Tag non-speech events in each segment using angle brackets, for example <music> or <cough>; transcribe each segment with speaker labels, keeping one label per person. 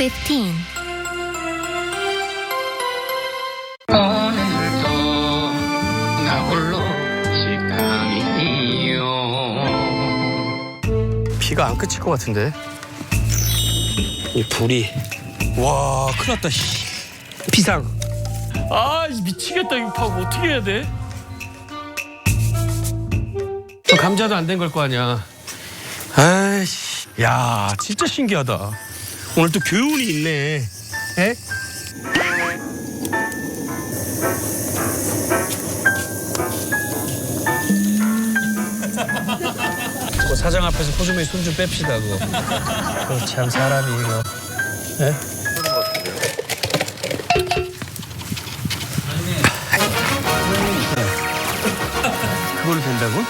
Speaker 1: 15.
Speaker 2: 오늘도 나 홀로 식당이요
Speaker 3: 비가 안 그칠 것 같은데. 이 불이 와 큰일 났다. 씨. 비상. 아 미치겠다 이거 파고 어떻게 해야 돼? 저 감자도 안 된 걸 거 아니야. 아이씨, 야 진짜 신기하다. 오늘 또 교훈이 있네. 에? 그 사장 앞에서 포즈메이 손좀 뺍시다 그거. 그거 참 사람이 이거. 예? 그걸로 된다고?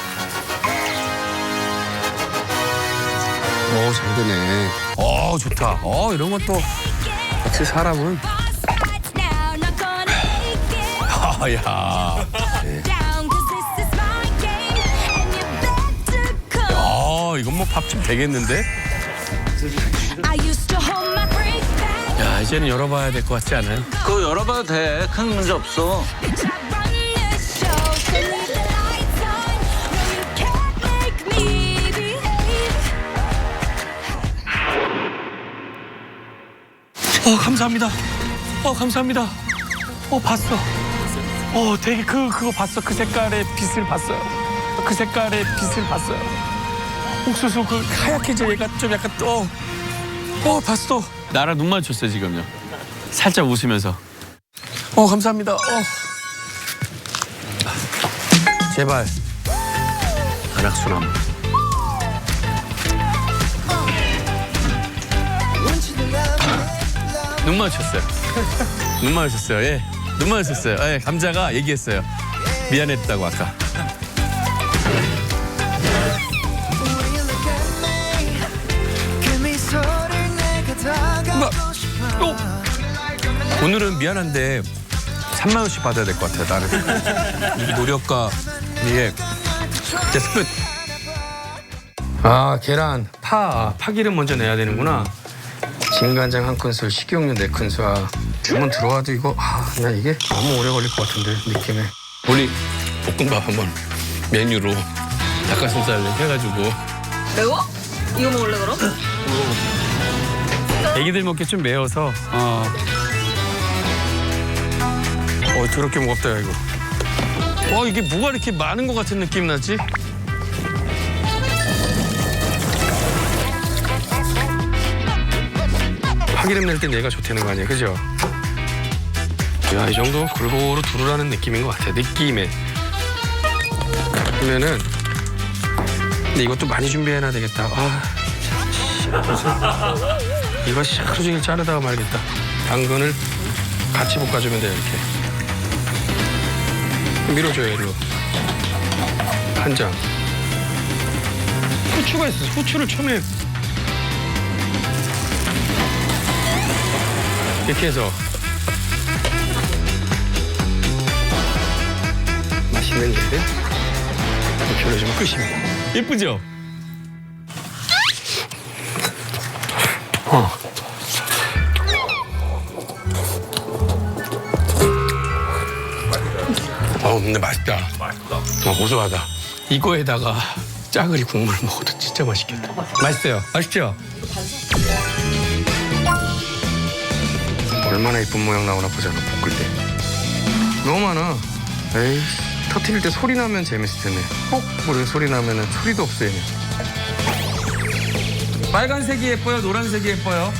Speaker 3: 오, 잘 되네. 어, 좋다. 어, 이런 것도 역시 사람은 아야. 아, 이건 뭐밥좀 되겠는데? 야, 이제는 열어봐야 될 것 같지 않아요?
Speaker 4: 그거 열어봐도 돼. 큰 문제 없어.
Speaker 3: 어, 감사합니다. 어, 감사합니다. 어, 봤어. 어, 되게 그 그거 봤어. 그 색깔의 빛을 봤어요. 그 색깔의 빛을 봤어요. 옥수수 그 하얗게 이제 얘가 좀 약간 또, 어, 봤어. 나랑 눈 마주쳤어요 지금요. 살짝 웃으면서. 어, 감사합니다. 어. 제발. 안악수나 눈 마주쳤어요. 눈 마주쳤어요. 예. 눈 마주쳤어요. 예. 감자가 얘기했어요. 미안했다고 아까. 어? 오늘은 미안한데 3만 원씩 받아야 될 것 같아요. 나는 이 노력과 이게 이제 끝. 아 계란 파 파 기름 먼저 내야 되는구나. 진간장 한 큰술, 식용유 네 큰술. 아, 주문 들어와도 이거 아, 나 이게 너무 오래 걸릴 것 같은데 느낌에. 우리 볶음밥 한번 메뉴로 닭가슴살 해가지고
Speaker 5: 매워? 이거 먹을래 그럼?
Speaker 3: 애기들 먹기 좀 매워서 어. 어 더럽게 무겁다 야 이거. 어 이게 뭐가 이렇게 많은 것 같은 느낌 나지? 파기름 낼 땐 얘가 좋다는 거 아니야, 그죠? 야, 이 정도 골고루 두르라는 느낌인 것 같아, 느낌에. 그러면은, 근데 이것도 많이 준비해놔야 되겠다. 아, 이거 씨, 하루 종일 자르다가 말겠다. 당근을 같이 볶아주면 돼요, 이렇게. 밀어줘요, 일로. 한 장. 후추가 있어. 후추를 처음에 이렇게 해서 맛있는 게 이렇게 올려주면 끝입니다. 예쁘죠? 어. 어, 근데 맛있다. 어, 고소하다. 이거에다가 짜글이 국물을 먹어도 진짜 맛있겠다. 맛있어요. 맛있죠? 얼마나 이쁜 모양 나오나 보자, 너 볶을 때. 너무 많아. 에이, 터트릴 때 소리 나면 재밌을 텐데. 뽁! 그래, 소리 나면은 소리도 없어, 얘는. 빨간색이 예뻐요? 노란색이 예뻐요?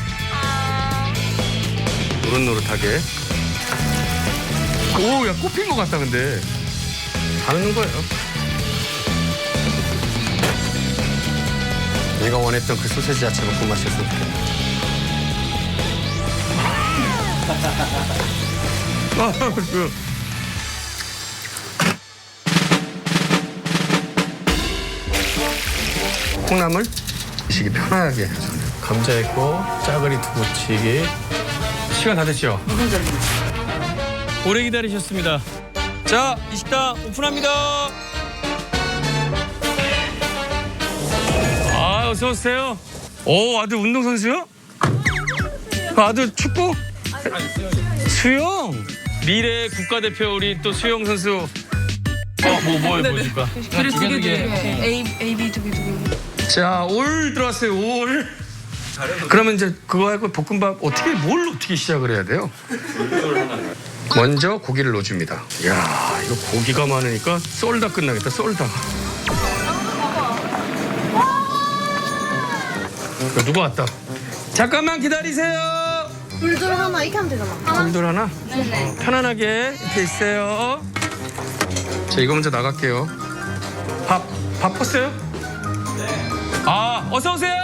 Speaker 3: 노릇노릇하게. 오, 야, 꼽힌 것 같다, 근데. 다 넣는 거예요. 내가 원했던 그 소세지 야채 볶음 맛이었으면 좋겠다. 아, 그. 콩나물 드시기 편하게 감자 있고 짜글이 두부치기 시간 다 됐죠? 오래 기다리셨습니다 자 이 식당 오픈합니다 아 어서 오세요 오 아들 운동선수요? 그 아들 축구? 수영. 미래 국가대표 우리 또 수영 선수. 어뭐 뭐 보여줄까?
Speaker 5: 그래 두개 두 개. A A B 두개 두 개.
Speaker 3: 자, 올 들어왔어요. 올. 그러면 이제 그거 하고 볶음밥 어떻게 뭘 어떻게 시작을 해야 돼요? 먼저 고기를 넣어줍니다. 야, 이거 고기가 많으니까 썰다 끝나겠다. 썰다. 야, 누가 왔다? 잠깐만 기다리세요.
Speaker 1: 불들 하나 이렇게 하면 되잖아.
Speaker 3: 돌돌 하나? 어, 편안하게 이렇게 있어요. 자, 이거 먼저 나갈게요. 밥, 바빴어요? 아, 어서 오세요.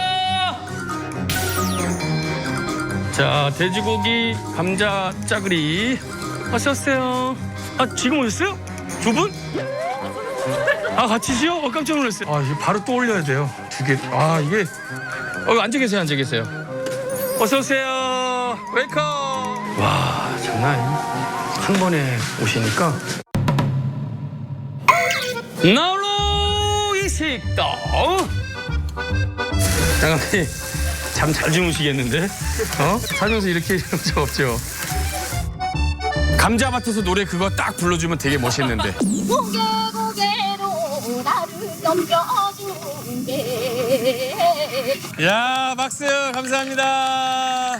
Speaker 3: 자, 돼지고기, 감자 짜글이. 어서 오세요. 아, 지금 오셨어요? 두 분? 아, 같이시요? 어, 깜짝 놀랐어요. 아, 이거 바로 또 올려야 돼요. 두 개. 아, 이게. 어, 앉아 계세요, 앉아 계세요. 어서 오세요. 웰컴. 와, 장난 아니네. 한 번에 오시니까. 나로 이 식당. 장관님 잠 잘 주무시겠는데? 어? 살면서 이렇게 <laughs> 이런 적 없죠. 감자밭에서 노래 그거 딱 불러주면 되게 멋있는데.
Speaker 1: 고개 고개로 나를 넘겨주는 게
Speaker 3: 야, 박수 감사합니다.